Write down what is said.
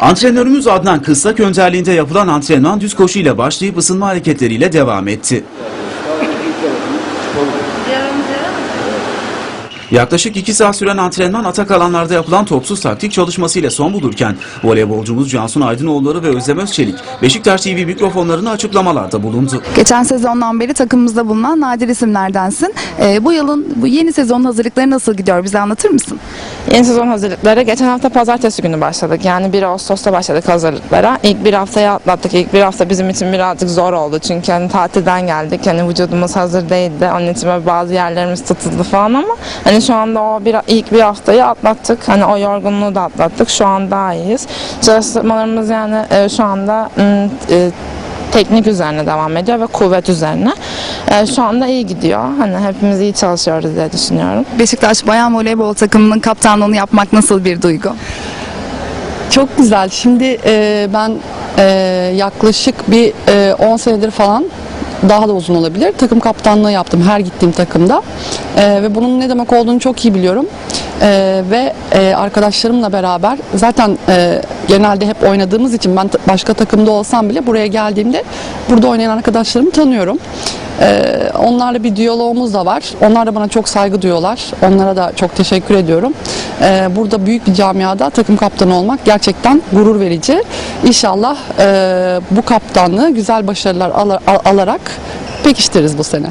Antrenörümüz Adnan Kıssak önderliğinde yapılan antrenman düz koşu ile başlayıp ısınma hareketleriyle devam etti. Yaklaşık 2 saat süren antrenman atak alanlarda yapılan topsuz taktik çalışmasıyla son bulurken voleybolcumuz Cansun Aydınoğulları ve Özlem Özçelik Beşiktaş TV mikrofonlarına açıklamalarda bulundu. Geçen sezondan beri takımımızda bulunan nadir isimlerdensin. Ee, bu yılın bu yeni sezonun hazırlıkları nasıl gidiyor? Bize anlatır mısın? Yeni sezon hazırlıkları geçen hafta pazartesi günü başladık. Yani 1 Ağustos'ta başladık hazırlıklara. İlk bir haftayı atlattık. İlk bir hafta bizim için birazcık zor oldu. Çünkü hani tatilden geldik. Hani vücudumuz hazır değildi. Onun için bazı yerlerimiz tutuldu falan ama hani şu anda o bir, ilk bir haftayı atlattık. Hani o yorgunluğu da atlattık. Şu an daha iyiyiz. Çalışmalarımız yani e, şu anda e, teknik üzerine devam ediyor ve kuvvet üzerine. E, şu anda iyi gidiyor. Hani hepimiz iyi çalışıyoruz diye düşünüyorum. Beşiktaş Bayan Voleybol takımının kaptanlığını yapmak nasıl bir duygu? Çok güzel. Şimdi e, ben e, yaklaşık bir e, 10 senedir falan daha da uzun olabilir. Takım kaptanlığı yaptım her gittiğim takımda. E, ve bunun ne demek olduğunu çok iyi biliyorum. E, ve e, arkadaşlarımla beraber zaten e, genelde hep oynadığımız için ben başka takımda olsam bile buraya geldiğimde burada oynayan arkadaşlarımı tanıyorum. Ee, onlarla bir diyalogumuz da var. Onlar da bana çok saygı duyuyorlar. Onlara da çok teşekkür ediyorum. Ee, burada büyük bir camiada takım kaptanı olmak gerçekten gurur verici. İnşallah e, bu kaptanlığı güzel başarılar al- alarak pekiştiririz bu sene.